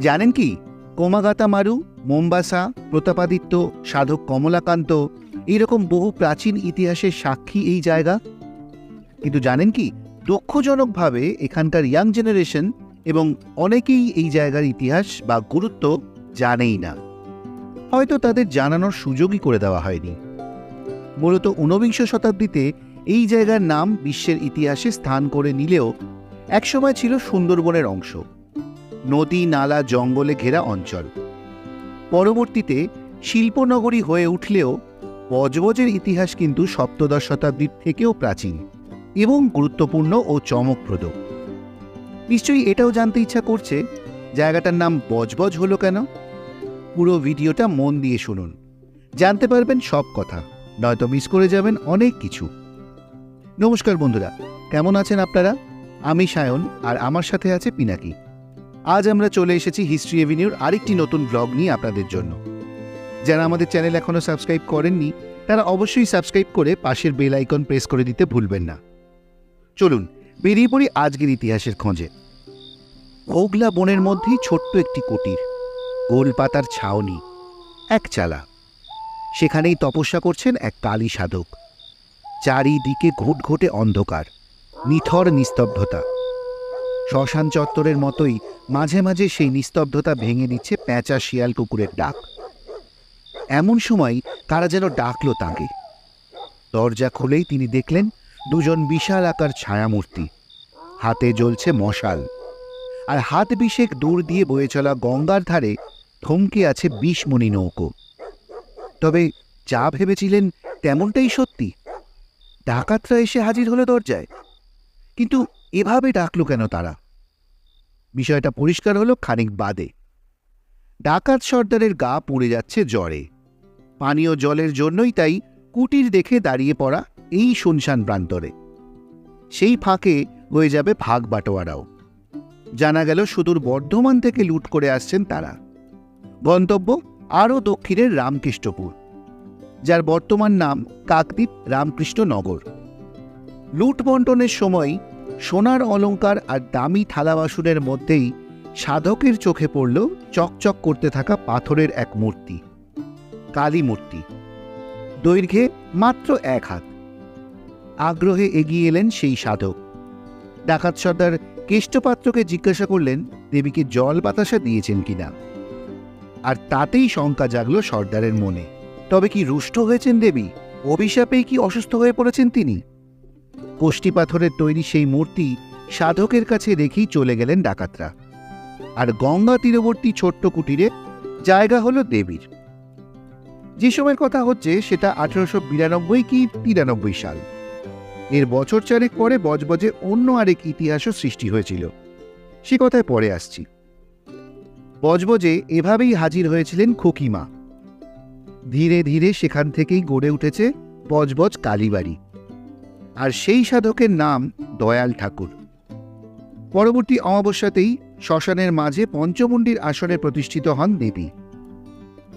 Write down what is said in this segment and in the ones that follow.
জানেন কি? কোমাগাতা মারু, মোম্বাসা, প্রতাপাদিত্য, সাধক কমলাকান্ত, এইরকম বহু প্রাচীন ইতিহাসের সাক্ষী এই জায়গা। কিন্তু জানেন কি? দুঃখজনকভাবে এখানকার ইয়াং জেনারেশন এবং অনেকেই এই জায়গার ইতিহাস বা গুরুত্ব জানেই না। হয়তো তাদের জানানোর সুযোগই করে দেওয়া হয়নি। মূলত ঊনবিংশ শতাব্দীতে এই জায়গার নাম বিশ্বের ইতিহাসে স্থান করে নিলেও একসময় ছিল সুন্দরবনের অংশ। নদী, নালা, জঙ্গলে ঘেরা অঞ্চল। পরবর্তীতে শিল্পনগরী হয়ে উঠলেও বজবজের ইতিহাস কিন্তু সপ্তদশ শতাব্দীর থেকেও প্রাচীন এবং গুরুত্বপূর্ণ ও চমকপ্রদ। নিশ্চয়ই এটাও জানতে ইচ্ছা করছে, জায়গাটার নাম বজবজ হলো কেন? পুরো ভিডিওটা মন দিয়ে শুনুন। জানতে পারবেন সব কথা, নয়তো মিস করে যাবেন অনেক কিছু। নমস্কার বন্ধুরা, কেমন আছেন আপনারা? আমি সায়ন আর আমার সাথে আছে পিনাকি। আজ আমরা চলে এসেছি হিস্ট্রি এভিনিউর আরেকটি নতুন ব্লগ নিয়ে আপনাদের জন্য। যারা আমাদের চ্যানেল এখনও সাবস্ক্রাইব করেননি, তারা অবশ্যই সাবস্ক্রাইব করে পাশের বেল আইকন প্রেস করে দিতে ভুলবেন না। চলুন, বেরিয়ে পড়ি আজকের ইতিহাসের খোঁজে। হোগলা বনের মধ্যেই ছোট্ট একটি কুটির, গোল পাতার ছাউনি, এক চালা। সেখানেই তপস্যা করছেন এক কালী সাধক। চারিদিকে ঘুটঘুটে অন্ধকার, নিথর নিস্তব্ধতা। শ্মশান চত্বরের মতোই মাঝে মাঝে সেই নিস্তব্ধতা ভেঙে দিচ্ছে প্যাঁচা শিয়াল কুকুরের ডাক। এমন সময় তারা যেন ডাকলো তাঁকে। দরজা খুলেই তিনি দেখলেন দুজন বিশাল আকার ছায়ামূর্তি। হাতে জ্বলছে মশাল। আর হাত বিশেক দূর দিয়ে বয়ে চলা গঙ্গার ধারে থমকে আছে বিষমণি নৌকো। তবে যা ভেবেছিলেন তেমনটাই সত্যি। ডাকাতরা এসে হাজির হলো দরজায়। কিন্তু এভাবে ডাকলো কেন তারা? বিষয়টা পরিষ্কার হলো খানিক বাদে। ডাকাত সর্দারের গা পুড়ে যাচ্ছে জ্বরে। পানীয় জলের জন্যই তাই কুটির দেখে দাঁড়িয়ে পড়া এই শুনশান প্রান্তরে। সেই ফাঁকে হয়ে যাবে ভাগ বাটোয়ারাও। জানা গেল সুদূর বর্ধমান থেকে লুট করে আসছেন তারা। গন্তব্য আরও দক্ষিণের রামকৃষ্ণপুর, যার বর্তমান নাম কাকদ্বীপ রামকৃষ্ণনগর। লুট বন্টনের সময় সোনার অলংকার আর দামি থালা বাসনের মধ্যেই সাধকের চোখে পড়ল চকচক করতে থাকা পাথরের এক মূর্তি, কালী মূর্তি। দৈর্ঘ্যে মাত্র এক হাত। আগ্রহে এগিয়ে এলেন সেই সাধক। ডাকাত সর্দার কেষ্টপাত্রকে জিজ্ঞাসা করলেন, দেবীকে জল বাতাসা দিয়েছেন কিনা আর তাতেই শঙ্কা জাগল সর্দারের মনে। তবে কি রুষ্ট হয়েছেন দেবী? অভিশাপেই কি অসুস্থ হয়ে পড়েছেন তিনি? কোষ্টি পাথরের তৈরি সেই মূর্তি সাধকের কাছে রেখেই চলে গেলেন ডাকাতরা। আর গঙ্গা তীরবর্তী ছোট্ট কুটিরে জায়গা হলো দেবীর। যে সময়ের কথা হচ্ছে, সেটা আঠারোশো বিরানব্বই কি তিরানব্বই সাল। এর বছর চারেক পরে বজবজে অন্য আরেক ইতিহাসও সৃষ্টি হয়েছিল। সে কথায় পরে আসছি। বজবজে এভাবেই হাজির হয়েছিলেন খুকিমা। ধীরে ধীরে সেখান থেকেই গড়ে উঠেছে বজবজ কালীবাড়ি। আর সেই সাধকের নাম দয়াল ঠাকুর। পরবর্তী অমাবস্যাতেই শ্মশানের মাঝে পঞ্চমুণ্ডির আসনে প্রতিষ্ঠিত হন দেবী।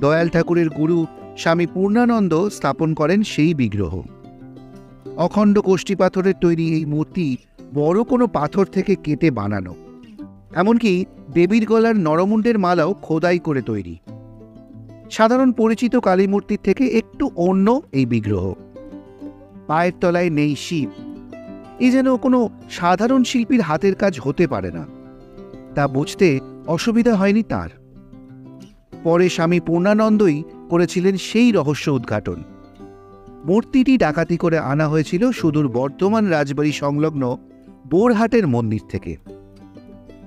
দয়াল ঠাকুরের গুরু স্বামী পূর্ণানন্দ স্থাপন করেন সেই বিগ্রহ। অখণ্ড কোষ্ঠী পাথরের তৈরি এই মূর্তি বড় কোনো পাথর থেকে কেটে বানানো। এমনকি দেবীর গলার নরমুণ্ডের মালাও খোদাই করে তৈরি। সাধারণ পরিচিত কালী মূর্তির থেকে একটু অন্য এই বিগ্রহ। পায়ের তলায় নেই শিব। এ যেন কোনো সাধারণ শিল্পীর হাতের কাজ হতে পারে না। তা বুঝতে অসুবিধা হয়নি তার। পরে স্বামী পূর্ণানন্দই করেছিলেন সেই রহস্য উদ্ঘাটন। মূর্তিটি ডাকাতি করে আনা হয়েছিল সুদূর বর্ধমান রাজবাড়ি সংলগ্ন বোরহাটের মন্দির থেকে।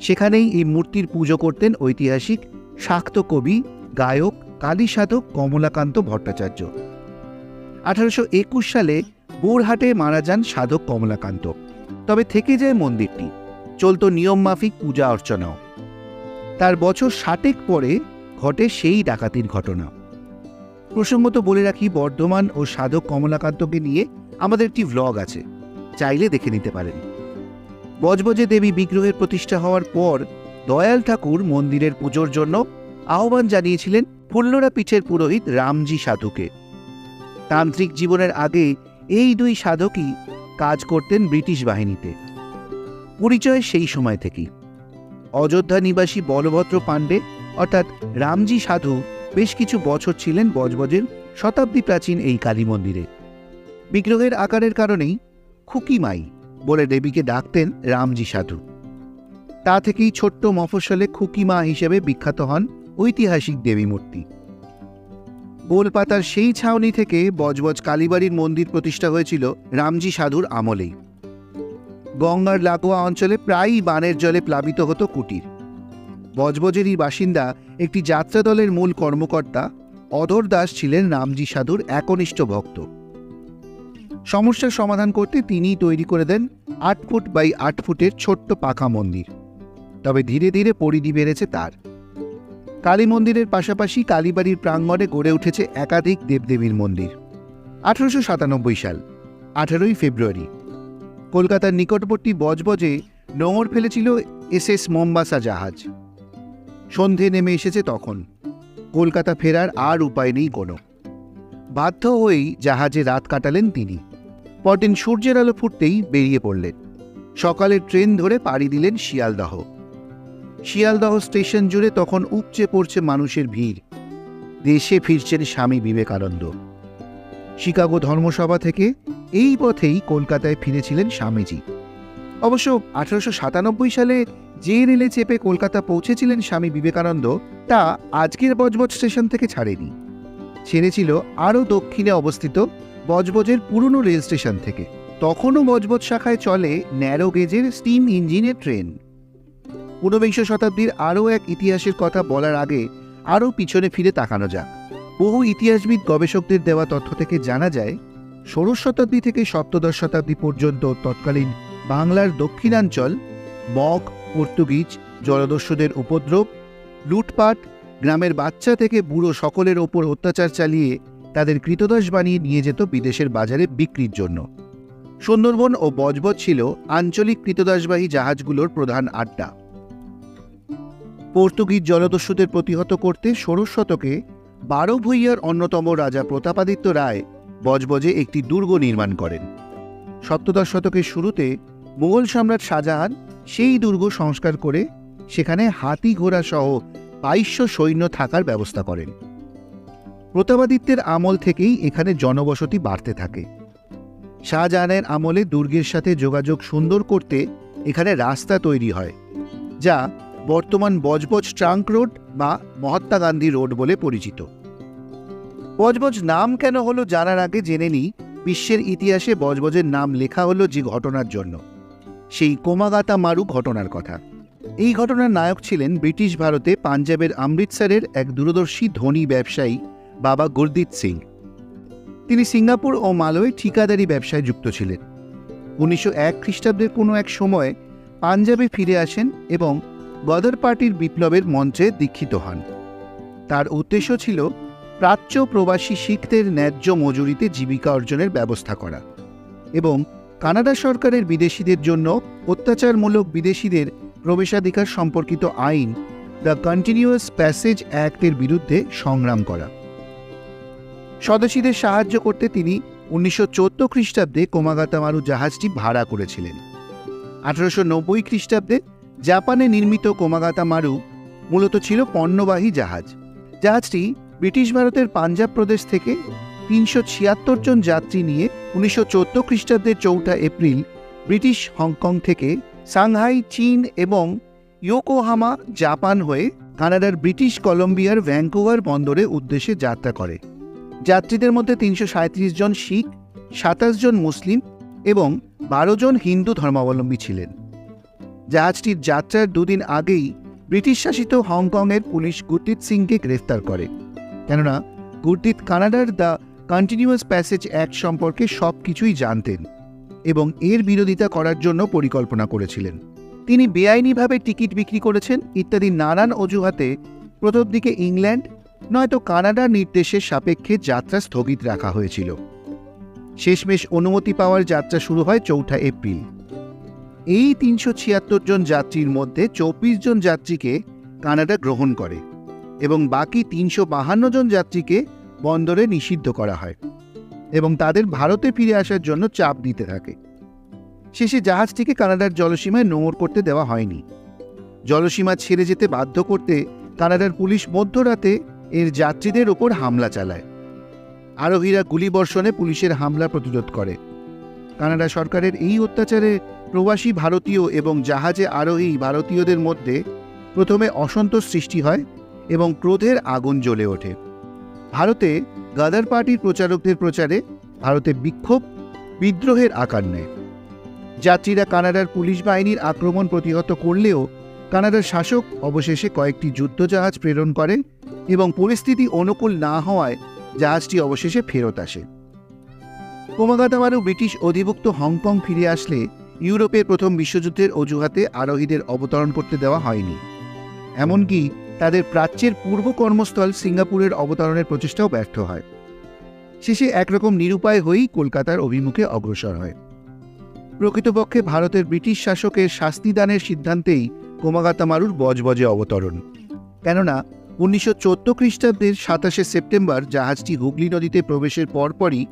সেখানেই এই মূর্তির পুজো করতেন ঐতিহাসিক শাক্ত কবি, গায়ক কালী সাধক কমলাকান্ত ভট্টাচার্য। আঠারোশো একুশ সালে বোরহাটে মারা যান সাধক কমলাকান্ত তবে থেকে যায় মন্দিরটি চলত নিয়মমাফিক পূজা অর্চনাও তার বছর ষাটেক পরে ঘটে সেই ডাকাতির ঘটনা প্রসঙ্গত বলে রাখি বর্ধমান ও সাধক কমলাকান্তকে নিয়ে আমাদের একটি ভ্লগ আছে চাইলে দেখে নিতে পারেন বজবজে দেবী বিগ্রহের প্রতিষ্ঠা হওয়ার পর দয়াল ঠাকুর মন্দিরের পুজোর জন্য আহ্বান জানিয়েছিলেন ফুল্লরা পিঠের পুরোহিত রামজি সাধুকে তান্ত্রিক জীবনের আগে এই দুই সাধকই কাজ করতেন ব্রিটিশ বাহিনীতে। পরিচয় সেই সময় থেকেই। অযোধ্যা নিবাসী বলভদ্র পাণ্ডে, অর্থাৎ রামজি সাধু, বেশ কিছু বছর ছিলেন বজবজের শতাব্দী প্রাচীন এই কালী মন্দিরে। বিগ্রহের আকারের কারণেই খুকিমাই বলে দেবীকে ডাকতেন রামজি সাধু। তা থেকেই ছোট্ট মফস্বলে খুকিমা হিসেবে বিখ্যাত হন ঐতিহাসিক দেবী মূর্তি গোলপাতার সেই ছাউনি থেকে বজবজ কালীবাড়ির মন্দির প্রতিষ্ঠা হয়েছিল রামজি সাধুর আমলেই। গঙ্গার লাগোয়া অঞ্চলে প্রায়ই বানের জলে প্লাবিত হতো কুটির। বজবজেরই বাসিন্দা একটি যাত্রা দলের মূল কর্মকর্তা অধর দাস ছিলেন রামজি সাধুর একনিষ্ঠ ভক্ত। সমস্যার সমাধান করতে তিনিই তৈরি করে দেন আট ফুট বাই আট ফুটের ছোট্ট পাকা মন্দির। তবে ধীরে ধীরে পরিধি বেড়েছে তার। কালী মন্দিরের পাশাপাশি কালীবাড়ির প্রাঙ্গণে গড়ে উঠেছে একাধিক দেবদেবীর মন্দির। আঠারোশো সাতানব্বই সাল, আঠারোই ফেব্রুয়ারি। কলকাতার নিকটবর্তী বজবজে নোঙর ফেলেছিল এস এস মোম্বাসা জাহাজ। সন্ধে নেমে এসেছে তখন। কলকাতা ফেরার আর উপায় নেই কোনো। বাধ্য হয়েই জাহাজে রাত কাটালেন তিনি। পরদিন সূর্যের আলো ফুটতেই বেরিয়ে পড়লেন। সকালের ট্রেন ধরে পাড়ি দিলেন শিয়ালদহ। শিয়ালদহ স্টেশন জুড়ে তখন উপচে পড়ছে মানুষের ভিড়। দেশে ফিরছেন স্বামী বিবেকানন্দ। শিকাগো ধর্মসভা থেকে এই পথেই কলকাতায় ফিরেছিলেন স্বামীজি। অবশ্য আঠারোশো সাতানব্বই সালে যে রেলে চেপে কলকাতা পৌঁছেছিলেন স্বামী বিবেকানন্দ, তা আজকের বজবজ স্টেশন থেকে ছাড়েনি। ছেড়েছিল আরও দক্ষিণে অবস্থিত বজবজের পুরনো রেল স্টেশন থেকে। তখনও বজবজ শাখায় চলে ন্যারো গেজের স্টিম ইঞ্জিনের ট্রেন। ঊনবিংশ শতাব্দীর আরও এক ইতিহাসের কথা বলার আগে আরও পিছনে ফিরে তাকানো যাক। বহু ইতিহাসবিদ গবেষকদের দেওয়া তথ্য থেকে জানা যায়, ষোড়শ শতাব্দী থেকে সপ্তদশ শতাব্দী পর্যন্ত তৎকালীন বাংলার দক্ষিণাঞ্চল মগ, পর্তুগিজ, জলদস্যুদের উপদ্রব, লুটপাট, গ্রামের বাচ্চা থেকে বুড়ো সকলের ওপর অত্যাচার চালিয়ে তাদের কৃতদাস বানিয়ে নিয়ে যেত বিদেশের বাজারে বিক্রির জন্য। সুন্দরবন ও বজবজ ছিল আঞ্চলিক কৃতদাসবাহী জাহাজগুলোর প্রধান আড্ডা। পর্তুগিজ জলদস্যুদের প্রতিহত করতে ষোড়শ শতকে বারো ভূঁইয়ার অন্যতম রাজা প্রতাপাদিত্য রায় বজবজে একটি দুর্গ নির্মাণ করেন। সপ্তদশ শতকের শুরুতে মুঘল সম্রাট শাহজাহান সেই দুর্গ সংস্কার করে সেখানে হাতি ঘোড়া সহ বাইশশো সৈন্য থাকার ব্যবস্থা করেন। প্রতাপাদিত্যের আমল থেকেই এখানে জনবসতি বাড়তে থাকে। শাহজাহানের আমলে দুর্গের সাথে যোগাযোগ সুন্দর করতে এখানে রাস্তা তৈরি হয়, যা বর্তমান বজবজ ট্রাঙ্ক রোড বা মহাত্মা গান্ধী রোড বলে পরিচিত। বজবজ নাম কেন হলো জানার আগে জেনে নিই, বিশ্বের ইতিহাসে বজবজের নাম লেখা হলো যে ঘটনার জন্য। সেই কোমাগাতা মারু ঘটনার কথা। এই ঘটনার নায়ক ছিলেন ব্রিটিশ ভারতে পাঞ্জাবের অমৃতসরের এক দূরদর্শী ধনী ব্যবসায়ী বাবা গুরদিত সিং। তিনি সিঙ্গাপুর ও মালয়ে ঠিকাদারি ব্যবসায় যুক্ত ছিলেন। উনিশশো এক খ্রিস্টাব্দের কোনো এক সময়ে পাঞ্জাবে ফিরে আসেন এবং গদর পার্টির বিপ্লবের মঞ্চে দীক্ষিত হন। তার উদ্দেশ্য ছিল প্রাচ্য প্রবাসী শিখদের ন্যায্য মজুরিতে জীবিকা অর্জনের ব্যবস্থা করা এবং কানাডা সরকারের বিদেশিদের জন্য অত্যাচারমূলক বিদেশিদের প্রবেশাধিকার সম্পর্কিত আইন দ্য কন্টিনিউয়াস প্যাসেজ অ্যাক্টের বিরুদ্ধে সংগ্রাম করা। স্বদেশীদের সাহায্য করতে তিনি উনিশশো চোদ্দ খ্রিস্টাব্দে কোমাগাতামারু জাহাজটি ভাড়া করেছিলেন। আঠারোশো নব্বই খ্রিস্টাব্দে জাপানে নির্মিত কোমাগাতা মারু মূলত ছিল পণ্যবাহী জাহাজ। জাহাজটি ব্রিটিশ ভারতের পাঞ্জাব প্রদেশ থেকে তিনশো ছিয়াত্তর জন যাত্রী নিয়ে উনিশশো চোদ্দ খ্রিস্টাব্দের চৌঠা এপ্রিল ব্রিটিশ হংকং থেকে সাংহাই, চীন এবং ইয়োকোহামা, জাপান হয়ে কানাডার ব্রিটিশ কলম্বিয়ার ভ্যাঙ্কুভার বন্দরে উদ্দেশ্যে যাত্রা করে। যাত্রীদের মধ্যে তিনশো সাঁত্রিশ জন শিখ, সাতাশ জন মুসলিম এবং বারো জন হিন্দু ধর্মাবলম্বী ছিলেন। জাহাজটির যাত্রার দুদিন আগেই ব্রিটিশ শাসিত হংকংয়ের পুলিশ গুরদিত সিংকে গ্রেফতার করে। কেননা গুরদিত কানাডার দ্য কন্টিনিউয়াস প্যাসেজ অ্যাক্ট সম্পর্কে সব কিছুই জানতেন এবং এর বিরোধিতা করার জন্য পরিকল্পনা করেছিলেন। তিনি বেআইনিভাবে টিকিট বিক্রি করেছেন ইত্যাদি নানান অজুহাতে প্রথম দিকে ইংল্যান্ড, নয়তো কানাডার নির্দেশের সাপেক্ষে যাত্রা স্থগিত রাখা হয়েছিল। শেষমেশ অনুমতি পাওয়ার যাত্রা শুরু হয় চৌঠা এপ্রিল। এই তিনশো ছিয়াত্তর জন যাত্রীর মধ্যে চব্বিশ জন যাত্রীকে কানাডা গ্রহণ করে এবং বাকি তিনশো বাহান্ন জন যাত্রীকে বন্দরে নিষিদ্ধ করা হয় এবং তাদের ভারতে ফিরে আসার জন্য চাপ দিতে থাকে। শেষে জাহাজটিকে কানাডার জলসীমায় নোঙর করতে দেওয়া হয়নি। জলসীমা ছেড়ে যেতে বাধ্য করতে কানাডার পুলিশ মধ্যরাতে এর যাত্রীদের ওপর হামলা চালায়। আরোহীরা গুলিবর্ষণে পুলিশের হামলা প্রতিরোধ করে। কানাডা সরকারের এই অত্যাচারে প্রবাসী ভারতীয় এবং জাহাজে আরোহী ভারতীয়দের মধ্যে প্রথমে অসন্তোষ সৃষ্টি হয় এবং ক্রোধের আগুন জ্বলে ওঠে। ভারতে গাদার পার্টির প্রচারকদের প্রচারে ভারতে বিক্ষোভ, বিদ্রোহের আকার নেয়। যাত্রীরা কানাডার পুলিশ বাহিনীর আক্রমণ প্রতিহত করলেও কানাডার শাসক অবশেষে কয়েকটি যুদ্ধজাহাজ প্রেরণ করে এবং পরিস্থিতি অনুকূল না হওয়ায় জাহাজটি অবশেষে ফেরত আসে। কোমাগাতামারু ব্রিটিশ অধিভুক্ত হংকং ফিরে আসলে ইউরোপের প্রথম বিশ্বযুদ্ধের অজুহাতে আরোহীদের অবতরণ করতে দেওয়া হয়নি। এমনকি তাদের প্রাচ্যের পূর্ব কর্মস্থল সিঙ্গাপুরের অবতরণের প্রচেষ্টাও ব্যর্থ হয়। শেষে একরকম নিরুপায় হয়েই কলকাতার অভিমুখে অগ্রসর হয়। প্রকৃতপক্ষে ভারতের ব্রিটিশ শাসকের শাস্তিদানের সিদ্ধান্তেই কোমাগাতামারুর বজবজে অবতরণ। কেননা, উনিশশো চোদ্দ খ্রিস্টাব্দের সাতাশে সেপ্টেম্বর জাহাজটি হুগলি নদীতে প্রবেশের পরপরই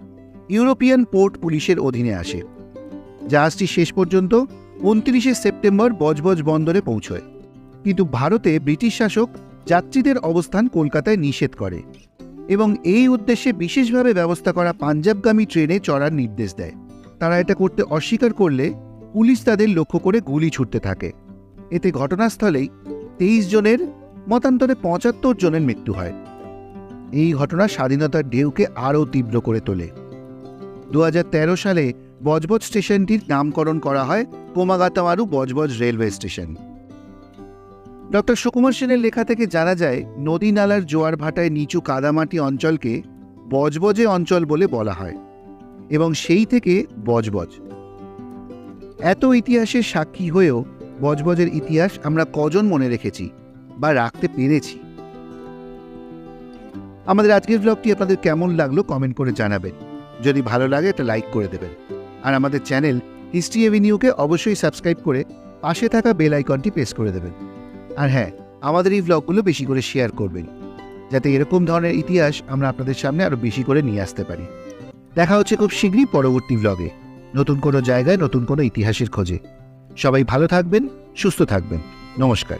ইউরোপিয়ান পোর্ট পুলিশের অধীনে আসে। জাহাজটি শেষ পর্যন্ত উনত্রিশে সেপ্টেম্বর বজবজ বন্দরে পৌঁছয়। কিন্তু ভারতে ব্রিটিশ শাসক যাত্রীদের অবস্থান কলকাতায় নিষেধ করে এবং এই উদ্দেশ্যে বিশেষভাবে ব্যবস্থা করা পাঞ্জাবগামী ট্রেনে চড়ার নির্দেশ দেয়। তারা এটা করতে অস্বীকার করলে পুলিশ তাদের লক্ষ্য করে গুলি ছুটতে থাকে। এতে ঘটনাস্থলেই তেইশ জনের, মতান্তরে পঁচাত্তর জনের মৃত্যু হয়। এই ঘটনা স্বাধীনতার ঢেউকে আরও তীব্র করে তোলে। দু হাজার তেরো সালে বজবজ স্টেশনটির নামকরণ করা হয় Komagata Maru Budge Budge railway station. Doctor Sukumar সেনের লেখা থেকে জানা যায় নদী নালার জোয়ার ভাটায় নিচু কাদামাটি অঞ্চলকে বজবজে অঞ্চল বলে বলা হয় এবং সেই থেকে বজবজ। এত ইতিহাসের সাক্ষী হয়েও বজবজের ইতিহাস আমরা কজন মনে রেখেছি বা রাখতে পেরেছি? আমাদের আজকের ব্লগটি আপনাদের কেমন লাগল কমেন্ট করে জানাবেন। যদি ভালো লাগে, একটা লাইক করে দেবেন। আর আমাদের চ্যানেল হিস্ট্রি এভিনিউকে অবশ্যই সাবস্ক্রাইব করে পাশে থাকা বেল আইকনটি প্রেস করে দেবেন। আর হ্যাঁ আমাদের এই ব্লগগুলো বেশি করে শেয়ার করবেন, যাতে এরকম ধরনের ইতিহাস আমরা আপনাদের সামনে আরও বেশি করে নিয়ে আসতে পারি। দেখা হচ্ছে খুব শীঘ্রই পরবর্তী ব্লগে নতুন কোনো জায়গায় নতুন কোনো ইতিহাসের খোঁজে। সবাই ভালো থাকবেন, সুস্থ থাকবেন। নমস্কার।